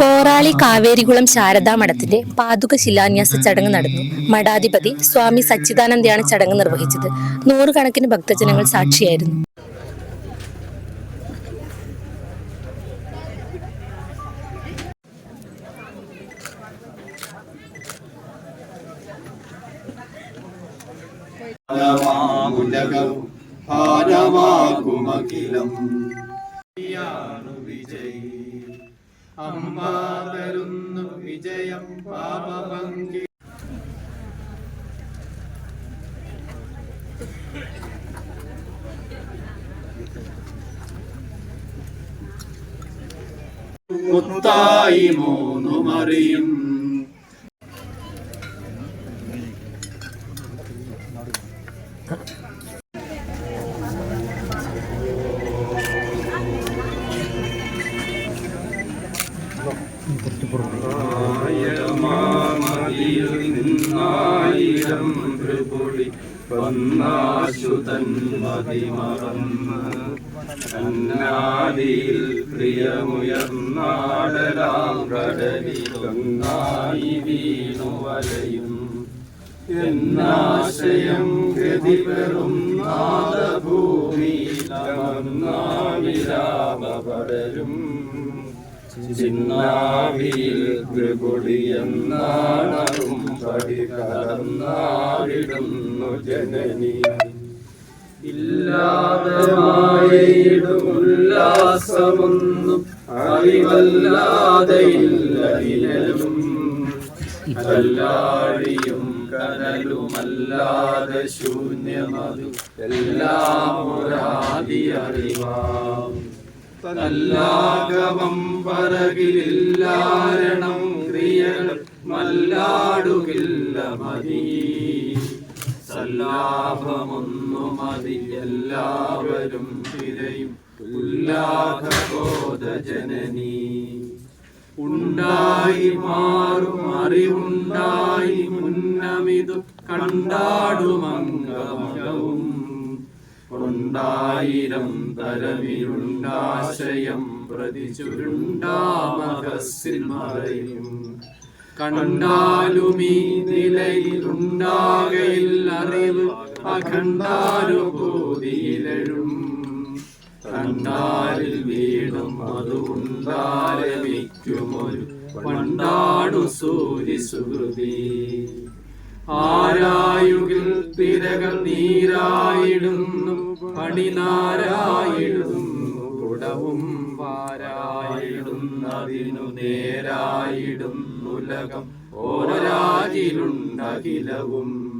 കോറാളി കാവേരികുളം ശാരദാ മഠത്തിന്റെ പാതുക ശിലാന്യാസ ചടങ്ങ് നടന്നു. മഠാധിപതി സ്വാമി സച്ചിദാനന്ദയാണ് ചടങ്ങ് നിർവഹിച്ചത്. നൂറുകണക്കിന് ഭക്തജനങ്ങൾ സാക്ഷിയായിരുന്നു. വിജയി അമ്മ തരുന്നു വിജയം പാപഭംഗി. മുത്തായി മൂന്നു മറിയും ത്രിപുടി വന്നാശുതൻ മതിമറന്ന് അന്നാദിയിൽ എന്നാശയം ഗതി പെറും നാദഭൂമിയിലമന്നാവിരാമ പടരും. ചിന്നാവിയിൽ പടി കടന്നാടിടുന്നു ജനനി. ഇല്ലാതെ മായയിടും ഉല്ലാസമൊന്നും അറിവല്ലാതെ ഇല്ല കല്ലാഴിയും കനലുമല്ലാതെ ശൂന്യമതു. എല്ലാം ഒരാദി അറിവാം തല്ലാകമം പറകിലില്ലാരണം ക്രിയകൾ മല്ലാടുകില്ല മതി. സല്ലാഭമൊന്നു മതി എല്ലാവരും തിരയും. ഉല്ലാഘബോധ ഉണ്ടായി മാറും അറിവുണ്ടായി മുന്നമിതു കണ്ടാടുമംഗമകവും ഉണ്ടായിരം തരമിരുണ്ടാശയം പ്രതി ചുരുണ്ടാമകസിൽ മറയും. കണ്ടാലുമീ നിലയിലുണ്ടാകയിൽ അറിവ്. അഖണ്ഡാനുഭൂതിയിലെഴും. കണ്ടാലിൽ വീടും അതുണ്ടാരമിക്കുമൊരു പണ്ടാടു സൂര്യ സുഹൃതി. ആരായുകിൽ തിരകൾ നീരായിടുന്നു പണിനാരായിടുന്നു കുടവും പാരായിടുന്നതിനു നേരായിടുന്നുലകം ഓരാജിലുണ്ടകിലവും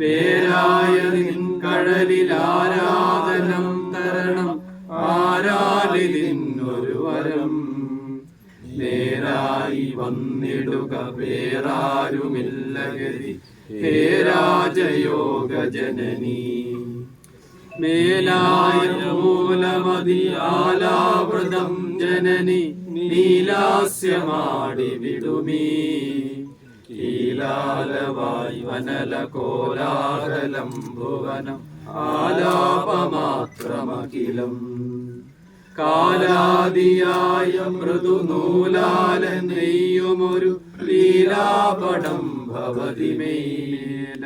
പേരായ നിൻ കഴലിൽ ആരാധനം തരണം ആരാലിതിന്നൊരു വരം. നേരായി വന്നിടുക വേറാരുമില്ല ഗതി ഹേ രാജയോഗ ജനനീ. മേലായ മൂലമതിയാലാവൃതം ജനനി. നീലാസ്യമാടി വിടുമീ കീലാലവായി വനല കോലാഹലം ഭുവനം ആലാപമാത്രമഖിലം. കാലാദിയായ മൃദുനൂലാല നെയ്യുമൊരു ലീലാപടം ഭവതി മേലാകമോടും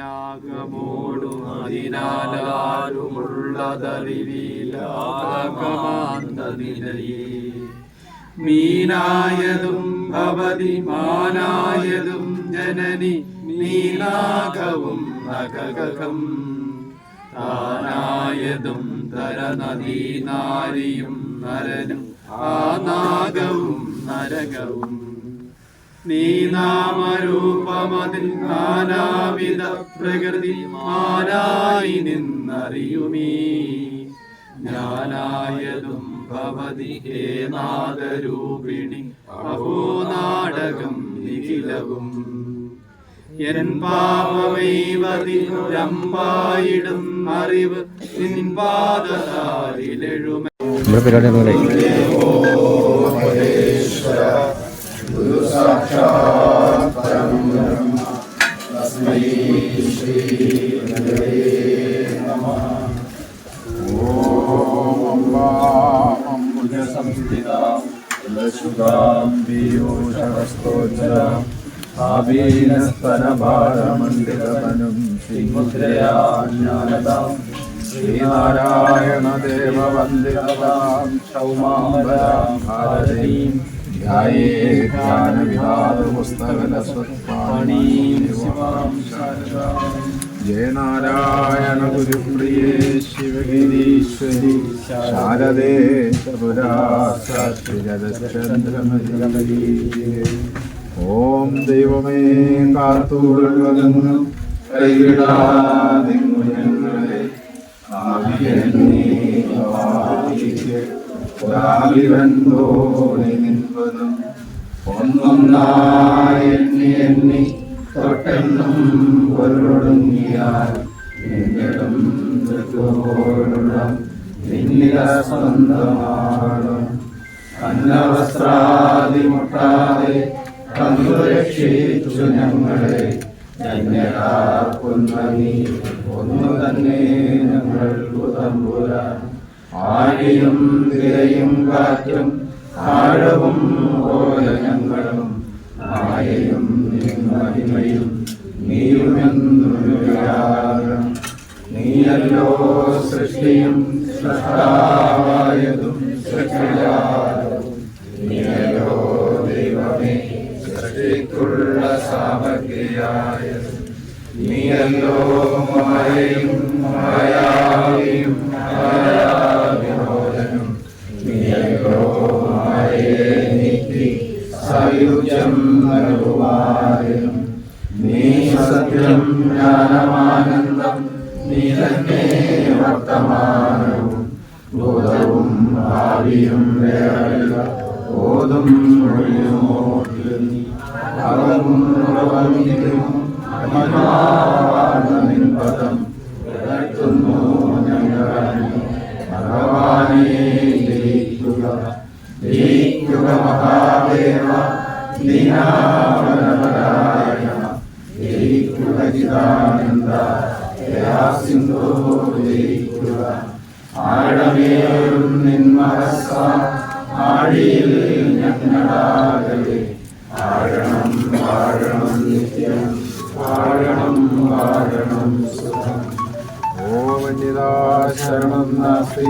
മീനായതും ഭവതി മാനായതും ജനനി നീലാകവും നഖകം താനായതും തരനദീനാരിയും നരനും ആനാഗവും നരകവും. നീനാമരൂപമതിൽ നാനാവിധ പ്രകൃതി മാനായി നിന്നറിയുമീ. ജ്ഞാനായതും ഭവതി ഹേ നാദരൂപിണി. അഹോ നാടകം നിഖിലവും. എൻ പാപമൈവതിരമ്പായിടും അറിവ് നിൻ ഗുരു നമ്മുടെ പരിപാടി ഒന്നുകൂടെ സംസ്ഥിത ത്വാം പീയൂഷവസ്തോജ്ജലാം ആവീനസ്തനഭാരമണ്ഡിതമനും ശ്രീമുദ്രയാ ജ്ഞാനതാം ശ്രീനാരായണ ദേവവന്ദിതതാം ക്ഷൗമാംബരാം ഭാരതീം ധ്യായേ ധ്യാനവിഹാരപുസ്തകലസ്വത്പാണീം ശിവാം ശാരദാം ജയ നാരായണ ഗുരുപ്രിയേ ശിവഗിരീശ്വരി ശാരദേ ചന്ദ്രമതിരമരീ ഓം ദൈവമേ കാത്തുകൊള്ളുവതെന്ന് കൈവിടാതെ ഞങ്ങളെ ോടെ തന്നു രക്ഷിച്ചു ഞങ്ങളെ. ധന്യരാക്കുന്ന ഒന്നു തന്നെ ഞങ്ങൾക്ക് തമ്പുരാൻ തിരയും കാറ്റും ആഴവും പോലെ ഞങ്ങളും നീയല്ലോ സൃഷ്ടിയും സൃഷ്ടാവായതും സൃഷ്ടിയാതും നീയല്ലോ ദൈവമേ സൃഷ്ടിക്കുള്ള സാമഗ്രിയായതും. നീയല്ലോ മായയും മായാവിയും മായാവിനോദനും നീയല്ലോ മായയെ നീക്കി സായുജ്യം നൽകുവാനും. നീ സത്യം ജ്ഞാനമാനന്ദം നീ തന്നെ വർത്തമാനവും ഭൂതവും ഭാവിയും വേറല്ല. ഓതും മൊഴിയുമോട്ടിലും അളവും ഉറവമിലും അഭിമാനപദം ഉയർത്തുന്നു ഞങ്ങൾ ഭഗവാനെ ജയിക്കുക. ജയിക്കുക മഹാദേവ. ദീനാവനപരായ ജയിക്കുക ചിദാനന്ദ. ജയിക്കുക ആഴമേറും നിന്മഹസ ആഴിയിൽ ഞങ്ങളാകെ ആഴണം വാഴണം നിത്യം വാഴണം വാഴണം സുഖം ഓമന്യതാ ശരണം നാസ്തി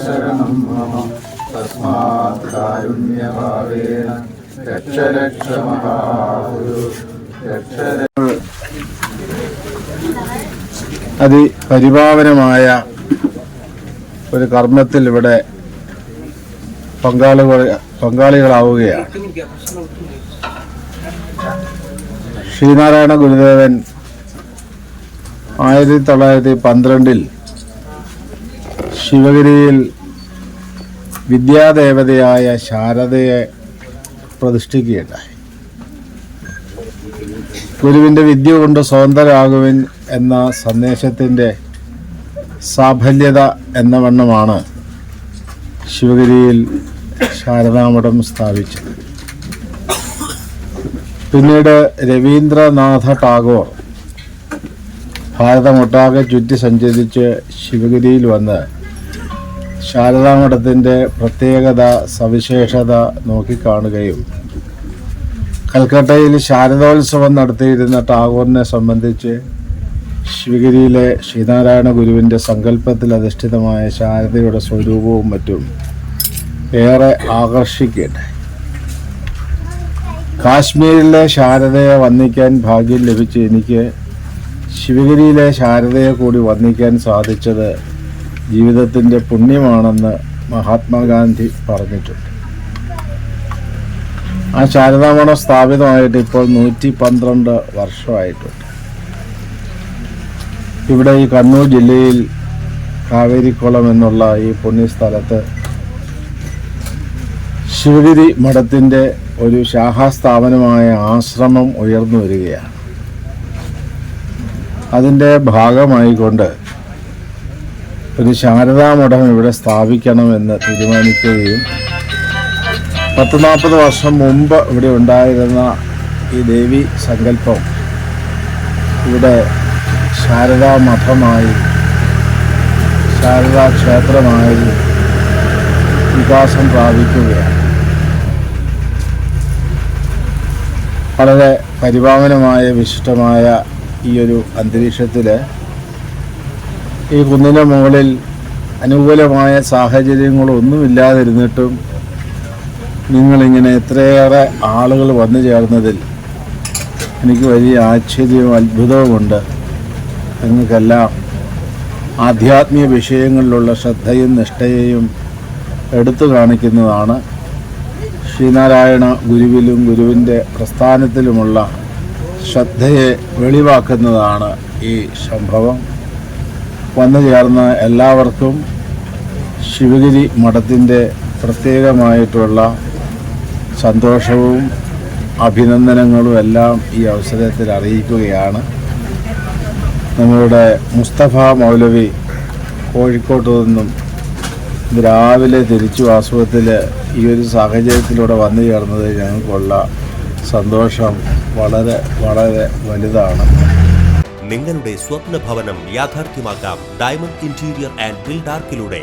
ശരണം മമ തസ്മാത് കാരുണ്യഭാവേന രക്ഷ രക്ഷ മഹാഗുരു രക്ഷ അതിപരിപാവനമായ ഒരു കർമ്മത്തിൽ ഇവിടെ പങ്കാളികൾ പങ്കാളികളാവുകയാണ്. ശ്രീനാരായണ ഗുരുദേവൻ ആയിരത്തി തൊള്ളായിരത്തി പന്ത്രണ്ടിൽ ശിവഗിരിയിൽ വിദ്യാദേവതയായ ശാരദയെ പ്രതിഷ്ഠിക്കുകയുണ്ടായി. ഗുരുവിന്റെ വിദ്യ കൊണ്ട് സ്വതന്ത്രരാകുവിൻ എന്ന സന്ദേശത്തിന്റെ സാഫല്യത എന്ന വണ്ണമാണ് ശിവഗിരിയിൽ ശാരദാമഠം സ്ഥാപിച്ചത്. പിന്നീട് രവീന്ദ്രനാഥ ടാഗോർ ഭാരതമൊട്ടാകെ ചുറ്റി സഞ്ചരിച്ച് ശിവഗിരിയിൽ വന്ന് ശാരദാമഠത്തിന്റെ പ്രത്യേകത സവിശേഷത നോക്കിക്കാണുകയും കൽക്കട്ടയിൽ ശാരദോത്സവം നടത്തിയിരുന്ന ടാഗോറിനെ സംബന്ധിച്ച് ശിവഗിരിയിലെ ശ്രീനാരായണ ഗുരുവിന്റെ സങ്കല്പത്തിൽ അധിഷ്ഠിതമായ ശാരദയുടെ സ്വരൂപവും മറ്റും ഏറെ ആകർഷിക്കട്ടെ. കാശ്മീരിലെ ശാരദയെ വന്ദിക്കാൻ ഭാഗ്യം ലഭിച്ച എനിക്ക് ശിവഗിരിയിലെ ശാരദയെ കൂടി വന്ദിക്കാൻ സാധിച്ചത് ജീവിതത്തിന്റെ പുണ്യമാണെന്ന് മഹാത്മാഗാന്ധി പറഞ്ഞിട്ടുണ്ട്. ആ ശാരദാമഠം സ്ഥാപിതമായിട്ട് ഇപ്പോൾ നൂറ്റി പന്ത്രണ്ട് വർഷമായിട്ടുണ്ട്. ഇവിടെ ഈ കണ്ണൂർ ജില്ലയിൽ കാവേരിക്കുളം എന്നുള്ള ഈ പുണ്യസ്ഥലത്ത് ശിവഗിരി മഠത്തിന്റെ ഒരു ശാഖാസ്ഥാപനമായ ആശ്രമം ഉയർന്നു വരികയാണ്. അതിന്റെ ഭാഗമായിക്കൊണ്ട് ഒരു ശാരദാ മഠം ഇവിടെ സ്ഥാപിക്കണമെന്ന് തീരുമാനിക്കുകയും പത്ത് നാൽപ്പത് വർഷം മുമ്പ് ഇവിടെ ഉണ്ടായിരുന്ന ഈ ദേവി സങ്കല്പം ഇവിടെ ശാരദാ മഠമായി ശാരദാ ക്ഷേത്രമായി വികാസം പ്രാപിക്കുകയാണ്. വളരെ പരിപാവനമായ വിശിഷ്ടമായ ഈ ഒരു അന്തരീക്ഷത്തിൽ ഈ കുന്നിന്റെ മുകളിൽ അനുകൂലമായ സാഹചര്യങ്ങളൊന്നുമില്ലാതിരുന്നിട്ടും നിങ്ങളിങ്ങനെ എത്രയേറെ ആളുകൾ വന്നു ചേർന്നതിൽ എനിക്ക് വലിയ ആശ്ചര്യവും അത്ഭുതവുമുണ്ട്. നിങ്ങൾക്കെല്ലാം ആധ്യാത്മിക വിഷയങ്ങളിലുള്ള ശ്രദ്ധയും നിഷ്ഠയെയും എടുത്തു കാണിക്കുന്നതാണ്. ശ്രീനാരായണ ഗുരുവിലും ഗുരുവിന്റെ പ്രസ്ഥാനത്തിലുമുള്ള ശ്രദ്ധയെ വെളിവാക്കുന്നതാണ് ഈ സംഭവം. വന്നു ചേർന്ന എല്ലാവർക്കും ശിവഗിരി മഠത്തിന്റെ പ്രത്യേകമായിട്ടുള്ള സന്തോഷവും അഭിനന്ദനങ്ങളും എല്ലാം ഈ അവസരത്തിൽ അറിയിക്കുകയാണ്. നമ്മളുടെ മുസ്തഫ മൗലവി കോഴിക്കോട്ട് നിന്നും രാവിലെ തിരിച്ചു വാസ്തവത്തിൽ ഈ ഒരു സാഹചര്യത്തിലൂടെ വന്നു ചേർന്നത് ഞങ്ങൾക്കുള്ള സന്തോഷം വളരെ വളരെ വലുതാണ്. നിങ്ങളുടെ സ്വപ്ന ഭവനം യാഥാർത്ഥ്യമാക്കാം. Diamond interior and ബിൽഡാർക്കിലൂടെ